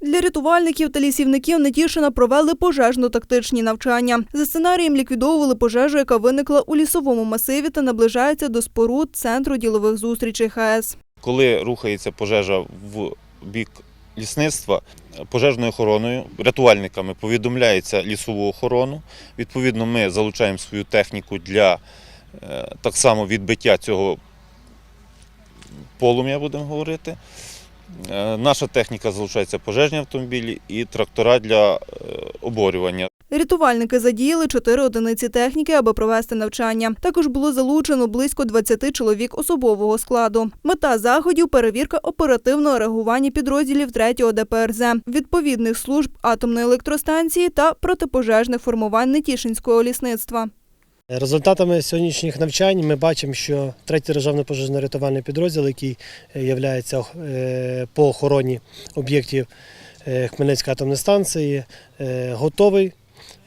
Для рятувальників та лісівників Нетішина провели пожежно-тактичні навчання. За сценарієм ліквідовували пожежу, яка виникла у лісовому масиві та наближається до споруд центру ділових зустрічей ХС. Коли рухається пожежа в бік лісництва, пожежною охороною, рятувальниками повідомляється лісову охорону. Відповідно, ми залучаємо свою техніку для е, так само відбиття цього полум'я, будемо говорити. Е, Наша техніка залучається пожежні автомобілі і трактора для е, оборювання. Рятувальники задіяли чотири одиниці техніки, аби провести навчання. Також було залучено близько 20 чоловік особового складу. Мета заходів перевірка оперативного реагування підрозділів 3-го ДПРЗ, відповідних служб атомної електростанції та протипожежних формувань Нетішинського лісництва. Результатами сьогоднішніх навчань ми бачимо, що третій державний пожежно-рятувальний підрозділ, який є по охороні об'єктів е, Хмельницької атомної станції, е, готовий.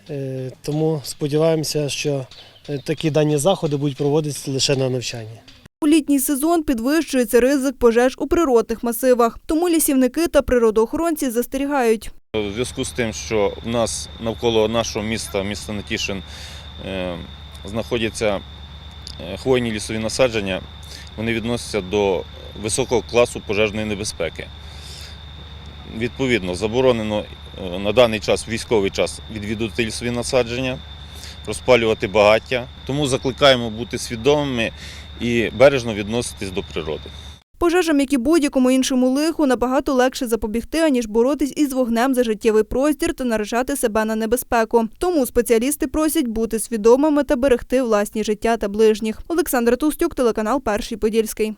Е, Тому сподіваємося, що е, такі дані заходи будуть проводитися лише на навчанні. У літній сезон підвищується ризик пожеж у природних масивах. Тому лісівники та природоохоронці застерігають. У зв'язку з тим, що в нас навколо нашого міста, міста Нетішин, е, знаходяться е, хвойні лісові насадження, вони відносяться до високого класу пожежної небезпеки. Відповідно, заборонено е, на даний час, військовий час, відвідувати лісові насадження, розпалювати багаття. Тому закликаємо бути свідомими і бережно відноситись до природи. Пожежам, як і будь-якому іншому лиху, набагато легше запобігти, аніж боротись із вогнем за життєвий простір та наражати себе на небезпеку. Тому спеціалісти просять бути свідомими та берегти власні життя та ближніх. Олександр Тустюк, телеканал Перший Подільський.